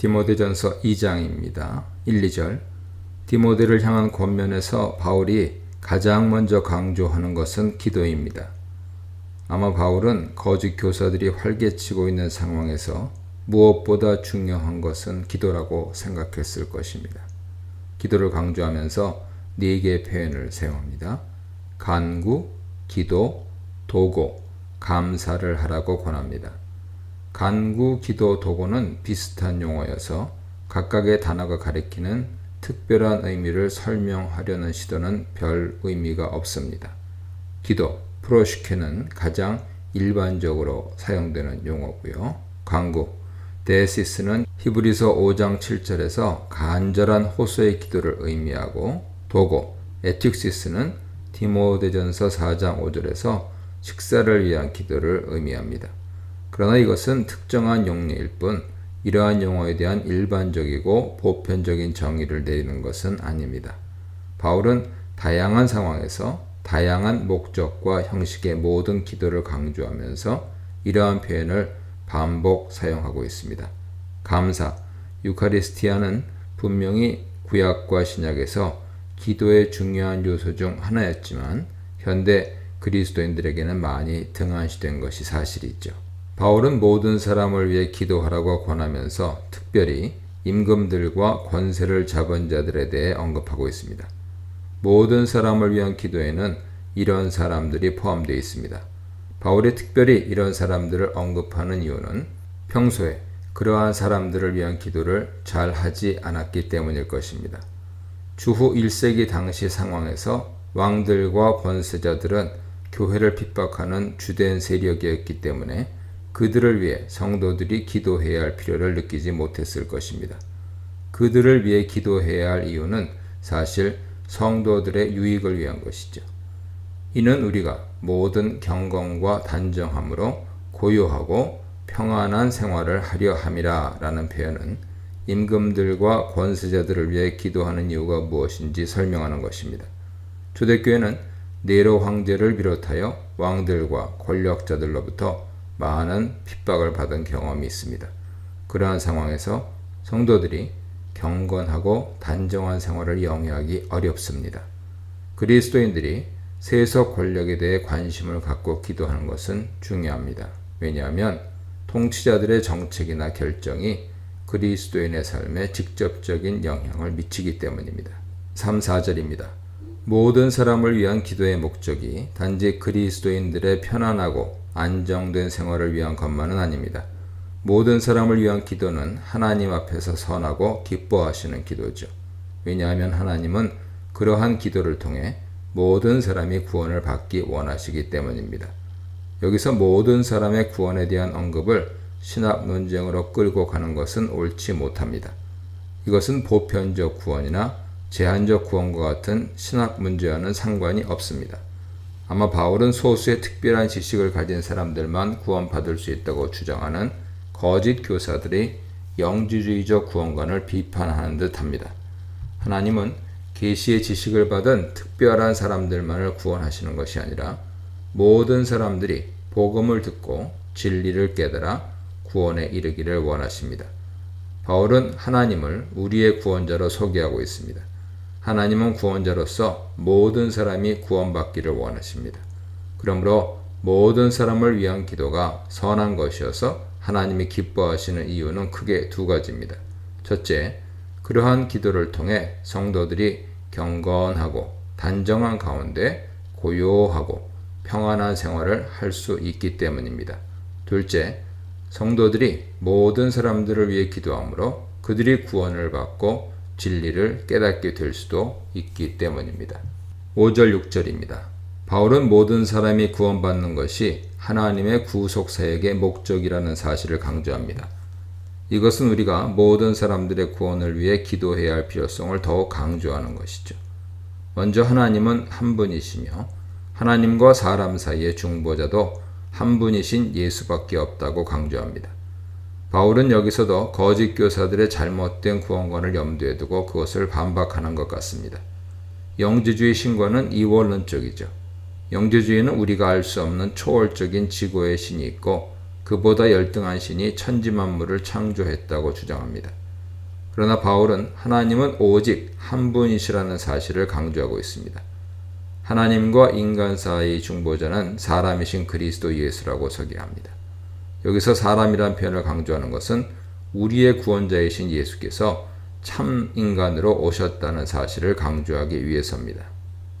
디모데전서 2장입니다. 1, 2절 디모데를 향한 권면에서 바울이 가장 먼저 강조하는 것은 기도입니다. 아마 바울은 거짓 교사들이 활개치고 있는 상황에서 무엇보다 중요한 것은 기도라고 생각했을 것입니다. 기도를 강조하면서 네 개의 표현을 사용합니다. 간구, 기도, 도고, 감사를 하라고 권합니다. 간구, 기도, 도고는 비슷한 용어여서 각각의 단어가 가리키는 특별한 의미를 설명하려는 시도는 별 의미가 없습니다. 기도, 프로시케는 가장 일반적으로 사용되는 용어고요. 간구, 데시스는 히브리서 5장 7절에서 간절한 호소의 기도를 의미하고 도고, 에틱시스는 디모데전서 4장 5절에서 식사를 위한 기도를 의미합니다. 그러나 이것은 특정한 용례일 뿐 이러한 용어에 대한 일반적이고 보편적인 정의를 내리는 것은 아닙니다. 바울은 다양한 상황에서 다양한 목적과 형식의 모든 기도를 강조하면서 이러한 표현을 반복 사용하고 있습니다. 감사, 유카리스티아는 분명히 구약과 신약에서 기도의 중요한 요소 중 하나였지만 현대 그리스도인들에게는 많이 등한시된 것이 사실이죠. 바울은 모든 사람을 위해 기도하라고 권하면서 특별히 임금들과 권세를 잡은 자들에 대해 언급하고 있습니다. 모든 사람을 위한 기도에는 이런 사람들이 포함되어 있습니다. 바울이 특별히 이런 사람들을 언급하는 이유는 평소에 그러한 사람들을 위한 기도를 잘 하지 않았기 때문일 것입니다. 주후 1세기 당시 상황에서 왕들과 권세자들은 교회를 핍박하는 주된 세력이었기 때문에 그들을 위해 성도들이 기도해야 할 필요를 느끼지 못했을 것입니다. 그들을 위해 기도해야 할 이유는 사실 성도들의 유익을 위한 것이죠. 이는 우리가 모든 경건과 단정함으로 고요하고 평안한 생활을 하려 함이라 라는 표현은 임금들과 권세자들을 위해 기도하는 이유가 무엇인지 설명하는 것입니다. 초대교회는 네로 황제를 비롯하여 왕들과 권력자들로부터 많은 핍박을 받은 경험이 있습니다. 그러한 상황에서 성도들이 경건하고 단정한 생활을 영위하기 어렵습니다. 그리스도인들이 세속 권력에 대해 관심을 갖고 기도하는 것은 중요합니다. 왜냐하면 통치자들의 정책이나 결정이 그리스도인의 삶에 직접적인 영향을 미치기 때문입니다. 3, 4절입니다. 모든 사람을 위한 기도의 목적이 단지 그리스도인들의 편안하고 안정된 생활을 위한 것만은 아닙니다. 모든 사람을 위한 기도는 하나님 앞에서 선하고 기뻐하시는 기도죠. 왜냐하면 하나님은 그러한 기도를 통해 모든 사람이 구원을 받기 원하시기 때문입니다. 여기서 모든 사람의 구원에 대한 언급을 신학 논쟁으로 끌고 가는 것은 옳지 못합니다. 이것은 보편적 구원이나 제한적 구원과 같은 신학 문제와는 상관이 없습니다. 아마 바울은 소수의 특별한 지식을 가진 사람들만 구원받을 수 있다고 주장하는 거짓 교사들이 영지주의적 구원관을 비판하는 듯합니다. 하나님은 계시의 지식을 받은 특별한 사람들만을 구원하시는 것이 아니라 모든 사람들이 복음을 듣고 진리를 깨달아 구원에 이르기를 원하십니다. 바울은 하나님을 우리의 구원자로 소개하고 있습니다. 하나님은 구원자로서 모든 사람이 구원받기를 원하십니다. 그러므로 모든 사람을 위한 기도가 선한 것이어서 하나님이 기뻐하시는 이유는 크게 두 가지입니다. 첫째, 그러한 기도를 통해 성도들이 경건하고 단정한 가운데 고요하고 평안한 생활을 할 수 있기 때문입니다. 둘째, 성도들이 모든 사람들을 위해 기도하므로 그들이 구원을 받고 진리를 깨닫게 될 수도 있기 때문입니다. 5절 6절입니다. 바울은 모든 사람이 구원받는 것이 하나님의 구속 사역의 목적이라는 사실을 강조합니다. 이것은 우리가 모든 사람들의 구원을 위해 기도해야 할 필요성을 더욱 강조하는 것이죠. 먼저 하나님은 한 분이시며 하나님과 사람 사이의 중보자도 한 분이신 예수밖에 없다고 강조합니다. 바울은 여기서도 거짓 교사들의 잘못된 구원관을 염두에 두고 그것을 반박하는 것 같습니다. 영지주의 신과는 이원론적이죠. 영지주의는 우리가 알 수 없는 초월적인 지고의 신이 있고 그보다 열등한 신이 천지만물을 창조했다고 주장합니다. 그러나 바울은 하나님은 오직 한 분이시라는 사실을 강조하고 있습니다. 하나님과 인간 사이의 중보자는 사람이신 그리스도 예수라고 소개합니다. 여기서 사람이란 표현을 강조하는 것은 우리의 구원자이신 예수께서 참 인간으로 오셨다는 사실을 강조하기 위해서입니다.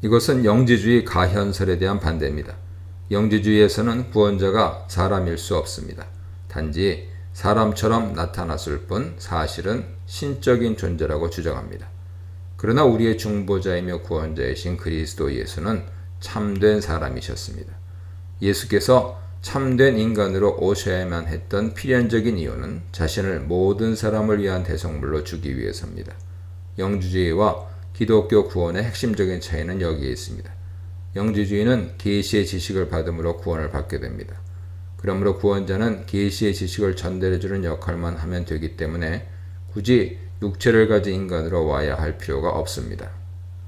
이것은 영지주의 가현설에 대한 반대입니다. 영지주의에서는 구원자가 사람일 수 없습니다. 단지 사람처럼 나타났을 뿐 사실은 신적인 존재라고 주장합니다. 그러나 우리의 중보자이며 구원자이신 그리스도 예수는 참된 사람이셨습니다. 예수께서 참된 인간으로 오셔야만 했던 필연적인 이유는 자신을 모든 사람을 위한 대성물로 주기 위해서입니다. 영주주의와 기독교 구원의 핵심적인 차이는 여기에 있습니다. 영주주의는 계시의 지식을 받음으로 구원을 받게 됩니다. 그러므로 구원자는 계시의 지식을 전달해 주는 역할만 하면 되기 때문에 굳이 육체를 가진 인간으로 와야 할 필요가 없습니다.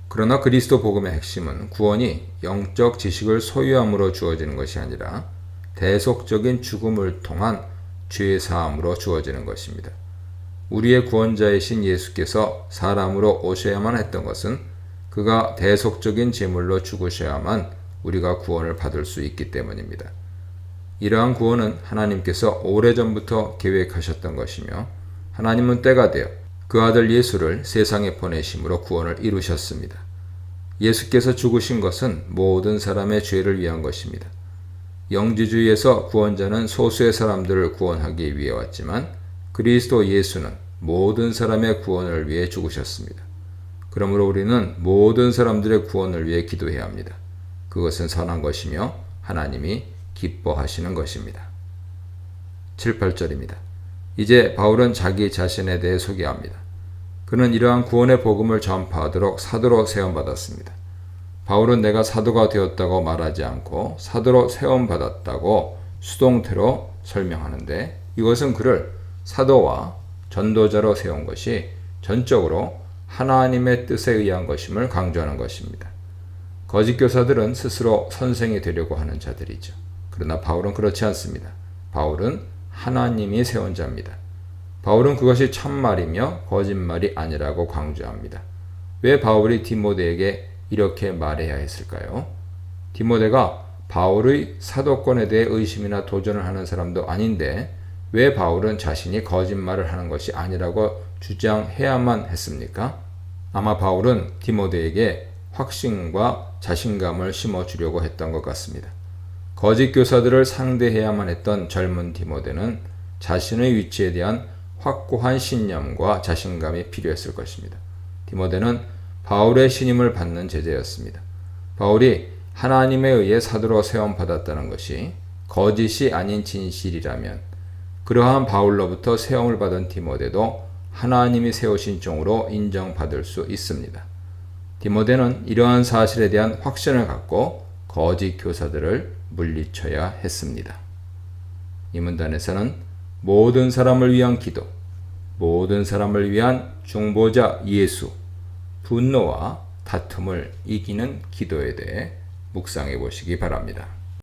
그러나 그리스도 복음의 핵심은 구원이 영적 지식을 소유함으로 주어지는 것이 아니라 대속적인 죽음을 통한 죄 사함으로 주어지는 것입니다. 우리의 구원자이신 예수께서 사람으로 오셔야만 했던 것은 그가 대속적인 제물로 죽으셔야만 우리가 구원을 받을 수 있기 때문입니다. 이러한 구원은 하나님께서 오래전부터 계획하셨던 것이며 하나님은 때가 되어 그 아들 예수를 세상에 보내심으로 구원을 이루셨습니다. 예수께서 죽으신 것은 모든 사람의 죄를 위한 것입니다. 영지주의에서 구원자는 소수의 사람들을 구원하기 위해 왔지만 그리스도 예수는 모든 사람의 구원을 위해 죽으셨습니다. 그러므로 우리는 모든 사람들의 구원을 위해 기도해야 합니다. 그것은 선한 것이며 하나님이 기뻐하시는 것입니다. 7, 8절입니다. 이제 바울은 자기 자신에 대해 소개합니다. 그는 이러한 구원의 복음을 전파하도록 사도로 세움받았습니다. 바울은 내가 사도가 되었다고 말하지 않고 사도로 세움받았다고 수동태로 설명하는데 이것은 그를 사도와 전도자로 세운 것이 전적으로 하나님의 뜻에 의한 것임을 강조하는 것입니다. 거짓 교사들은 스스로 선생이 되려고 하는 자들이죠. 그러나 바울은 그렇지 않습니다. 바울은 하나님이 세운 자입니다. 바울은 그것이 참말이며 거짓말이 아니라고 강조합니다. 왜 바울이 디모데에게 이렇게 말해야 했을까요? 디모데가 바울의 사도권에 대해 의심이나 도전을 하는 사람도 아닌데 왜 바울은 자신이 거짓말을 하는 것이 아니라고 주장해야만 했습니까? 아마 바울은 디모데에게 확신과 자신감을 심어주려고 했던 것 같습니다. 거짓 교사들을 상대해야만 했던 젊은 디모데는 자신의 위치에 대한 확고한 신념과 자신감이 필요했을 것입니다. 디모데는 바울의 신임을 받는 제자였습니다. 바울이 하나님에 의해 사도로 세움받았다는 것이 거짓이 아닌 진실이라면 그러한 바울로부터 세움을 받은 디모데도 하나님이 세우신 종으로 인정받을 수 있습니다. 디모데는 이러한 사실에 대한 확신을 갖고 거짓 교사들을 물리쳐야 했습니다. 이 문단에서는 모든 사람을 위한 기도, 모든 사람을 위한 중보자 예수, 분노와 다툼을 이기는 기도에 대해 묵상해 보시기 바랍니다.